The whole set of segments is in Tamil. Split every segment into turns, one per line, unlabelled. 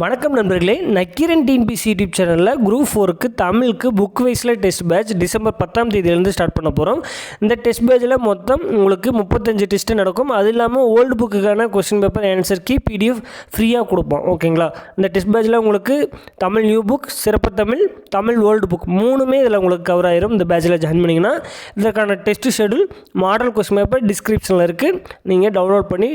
வணக்கம் நண்பர்களே நக்கீரன் டிஎன்பிசி யூடியூப் சேனலில் குரூப் ஃபோருக்கு தமிழுக்கு புக் வைஸில் டெஸ்ட் பேட்ச் டிசம்பர் பத்தாம் தேதியிலேருந்து ஸ்டார்ட் பண்ண போகிறோம் இந்த டெஸ்ட் பேட்சில் மொத்தம் உங்களுக்கு முப்பத்தஞ்சு டெஸ்ட்டு நடக்கும். அது இல்லாமல் old புக்குக்கான question paper answer key PDF ஃப்ரீயாக கொடுப்போம். ஓகேங்களா? இந்த டெஸ்ட் பேட்சில் உங்களுக்கு தமிழ் நியூ புக் சிறப்பு தமிழ் தமிழ் ஓல்டு புக் மூணுமே இதில் உங்களுக்கு கவர் ஆயிரும். இந்த பேட்சில் ஜாயின் பண்ணிங்கன்னா இதற்கான test schedule model question paper டிஸ்கிரிப்ஷனில் இருக்குது நீங்கள் டவுன்லோட் பண்ணி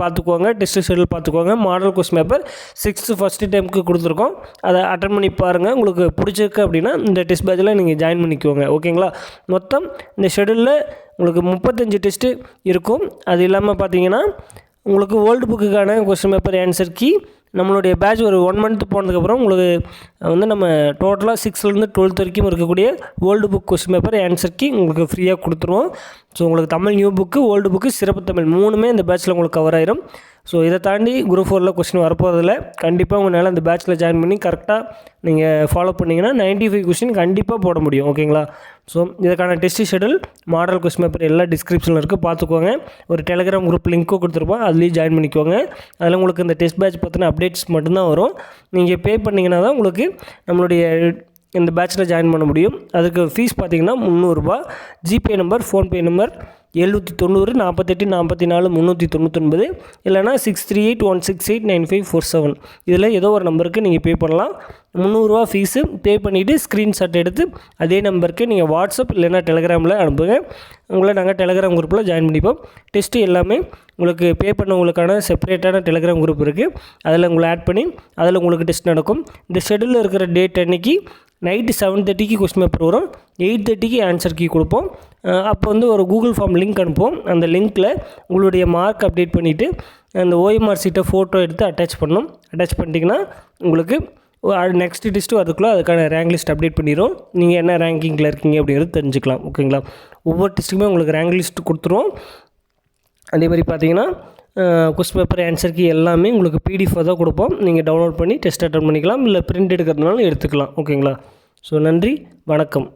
பார்த்துக்கோங்க. டெஸ்ட் ஷெடியூல் பார்த்துக்கோங்க. Model question paper six test first டைமுக்கு கொடுத்துருக்கோம். அதை அட்டன் பண்ணி பாருங்கள் உங்களுக்கு பிடிச்சிருக்கு அப்படின்னா இந்த டெஸ்ட் பேட்சில் நீங்கள் ஜாயின் பண்ணிக்கோங்க. ஓகேங்களா மொத்தம் இந்த ஷெடியூலில் உங்களுக்கு முப்பத்தஞ்சு டெஸ்ட்டு இருக்கும். அது இல்லாமல் பார்த்தீங்கன்னா உங்களுக்கு ஓல்டு புக்குக்கான கொஸ்டின் பேப்பர் ஆன்சர் கீ நம்மளுடைய பேட்ச் ஒரு ஒன் மந்த் போனதுக்கப்புறம் உங்களுக்கு வந்து நம்ம டோட்டலாக சிக்ஸ்த்லேருந்து டுவெல்த் வரைக்கும் இருக்கக்கூடிய old book question paper answer key உங்களுக்கு ஃப்ரீயாக கொடுத்துருவோம். ஸோ உங்களுக்கு Tamil new book old book சிறப்பு தமிழ் மூணுமே இந்த பேட்ச்சில் உங்களுக்கு கவர் ஆயிரும். ஸோ இதை தாண்டி குரூப் ஃபோரில் கொஸ்டின் வரப்போகிறதில்ல கண்டிப்பாக உங்களால் அந்த பேட்ச்சில் ஜாயின் பண்ணி கரெக்டாக நீங்கள் ஃபாலோ பண்ணிங்கன்னா 95 ஃபைவ் கொஸ்டின் கண்டிப்பாக போட முடியும். ஓகேங்களா ஸோ இதுக்கான test schedule model question paper எல்லாம் டிஸ்கிரிப்ஷனில் இருக்குது பார்த்துக்கோங்க. ஒரு டெலிகிராம் குரூப் லிங்க்கும் கொடுத்துருப்போம். அதுலேயும் ஜாயின் பண்ணிக்கோங்க. அதில் உங்களுக்கு இந்த டெஸ்ட் பேட்ச் பற்றின அப்டேட்ஸ் மட்டும்தான் வரும். நீங்கள் பே பண்ணிங்கன்னா தான் உங்களுக்கு நம்மளுடைய இந்த பேட்சில் ஜாயின் பண்ண முடியும். அதுக்கு ஃபீஸ் பார்த்தீங்கன்னா முந்நூறுரூபா ஜிபே நம்பர் ஃபோன்பே நம்பர் எழுநூற்றி தொண்ணூறு நாற்பத்தெட்டு நாற்பத்தி நாலு முந்நூற்றி தொண்ணூத்தொன்பது. இல்லைனா six three eight one six eight nine five four seven இதில் ஏதோ ஒரு நம்பருக்கு நீங்கள் பே பண்ணலாம். முந்நூறுரூவா ஃபீஸு பே பண்ணிவிட்டு ஸ்க்ரீன்ஷாட் எடுத்து அதே நம்பருக்கு நீங்கள் வாட்ஸ்அப் இல்லைன்னா டெலகிராமில் அனுப்புங்க. உங்களை நாங்கள் டெலிகிராம் குரூப்பில் ஜாயின் பண்ணிப்போம். டெஸ்ட்டு எல்லாமே உங்களுக்கு பே பண்ணவங்களுக்கான செப்பரேட்டான டெலகிராம் குரூப் இருக்குது அதில் உங்களை ஆட் பண்ணி அதில் உங்களுக்கு டெஸ்ட் நடக்கும். இந்த ஷெடியூலில் இருக்கிற டேட் அன்னைக்கு நைட்டு செவன் தேர்ட்டிக்கு கொஸ்டின் பேப்பர் வரும். எயிட் தேர்ட்டிக்கு ஆன்சர் கீ கொடுப்போம். அப்போ வந்து ஒரு கூகுள் ஃபார்ம் லிங்க் அனுப்புவோம். அந்த லிங்க்கில் உங்களுடைய மார்க் அப்டேட் பண்ணிவிட்டு அந்த ஓஎம்ஆர் சீட்டை ஃபோட்டோ எடுத்து அட்டாச் பண்ணணும். அட்டாச் பண்ணிட்டீங்கன்னா உங்களுக்கு நெக்ஸ்ட் டிஸ்ட்டு வரதுக்குள்ளே அதுக்கான ரேங்க் லிஸ்ட் அப்டேட் பண்ணிடும் நீங்கள் என்ன ரேங்கிங்கில் இருக்கீங்க அப்படிங்கிறது தெரிஞ்சுக்கலாம். ஓகேங்களா ஒவ்வொரு டிஸ்ட்டுக்குமே உங்களுக்கு ரேங்க் லிஸ்ட் கொடுத்துருவோம். அதே மாதிரி பார்த்தீங்கன்னா கொஸ்டின் பேப்பர் ஆன்சர் கீ எல்லாமே உங்களுக்கு பிடிஎஃபாக தான் கொடுப்போம். நீங்கள் டவுன்லோட் பண்ணி டெஸ்ட் அட்டன் பண்ணிக்கலாம். இல்லை பிரிண்ட் எடுக்கிறதுனாலும் எடுத்துக்கலாம். ஓகேங்களா ஸோ நன்றி. வணக்கம்.